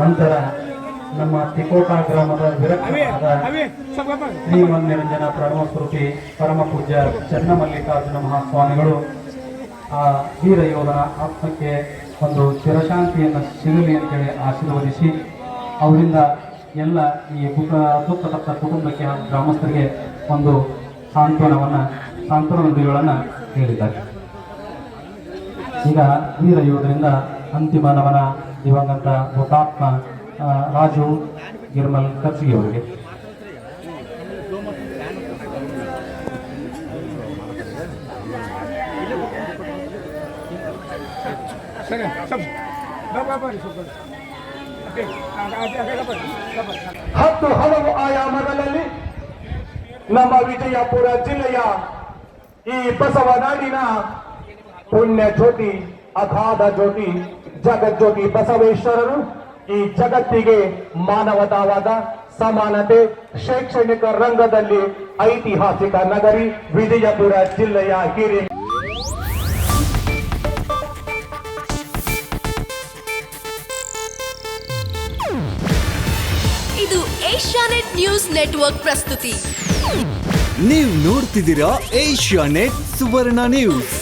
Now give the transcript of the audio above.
ನಂತರ ನಮ್ಮ ತಿಕೋಟ ಗ್ರಾಮದ ವಿರಕ್ತರಾದ ಶ್ರೀಮನ್ ನಿರಂಜನ ಪ್ರಣವ ಸ್ವರೂಪಿ ಪರಮ ಪೂಜ್ಯ ಚನ್ನಮಲ್ಲಿಕಾರ್ಜುನ ಮಹಾಸ್ವಾಮಿಗಳು, ಆ ವೀರ ಯೋಧನ ಆತ್ಮಕ್ಕೆ ಒಂದು ಚಿರಶಾಂತಿಯನ್ನು ಸಿಗಲಿ ಅಂತೇಳಿ ಆಶೀರ್ವದಿಸಿ, ಅವರಿಂದ ಎಲ್ಲ ಈ ದುಃಖ ದುಃಖತಪ್ಪ ಕುಟುಂಬಕ್ಕೆ ಹಾಗೂ ಗ್ರಾಮಸ್ಥರಿಗೆ ಒಂದು ಸಾಂತ್ವನವನ್ನು, ಸಾಂತ್ವನ ನುಡಿಗಳನ್ನು ಹೇಳಿದ್ದಾರೆ. ಈಗ ವೀರ ಯೋಧರಿಂದ ಅಂತಿಮ ನಮನ. ದಿವಂಗತ ಹುತಾತ್ಮ ಆ, ರಾಜು ಗಿರ್ಮಲ್ ಕರ್ಸಿಗೆ ಅವರಿಗೆ ಸರಿ ಸ್ವಲ್ಪ ಬಾಬಾ ಬರ್ರಿ ಸ್ವಲ್ಪ ಓಕೆ ಅದೇ ಬರ್ರಿ ಹತ್ತು ಹಲವು ಆಯಾಮಗಳಲ್ಲಿ ನಮ್ಮ ವಿಜಯಪುರ ಜಿಲ್ಲೆಯ ಈ ಬಸವನಾಡಿನ ಪುಣ್ಯ ಜ್ಯೋತಿ ಅಗಾಧ ಜ್ಯೋತಿ ಜಗಜ್ಯೋತಿ ಬಸವೇಶ್ವರರು ಈ ಜಗತ್ತಿಗೆ ಮಾನವತಾವಾದ ಸಮಾನತೆ ಶೈಕ್ಷಣಿಕ ರಂಗದಲ್ಲಿ ಐತಿಹಾಸಿಕ ನಗರಿ ವಿಜಯಪುರ ಜಿಲ್ಲೆಯ ಹಿರಿಯ. ಇದು ಏಷ್ಯಾನೆಟ್ ನ್ಯೂಸ್ ನೆಟ್ವರ್ಕ್ ಪ್ರಸ್ತುತಿ. ನೀವು ನೋಡ್ತಿದ್ದೀರಾ ಏಷ್ಯಾನೆಟ್ ಸುವರ್ಣ ನ್ಯೂಸ್.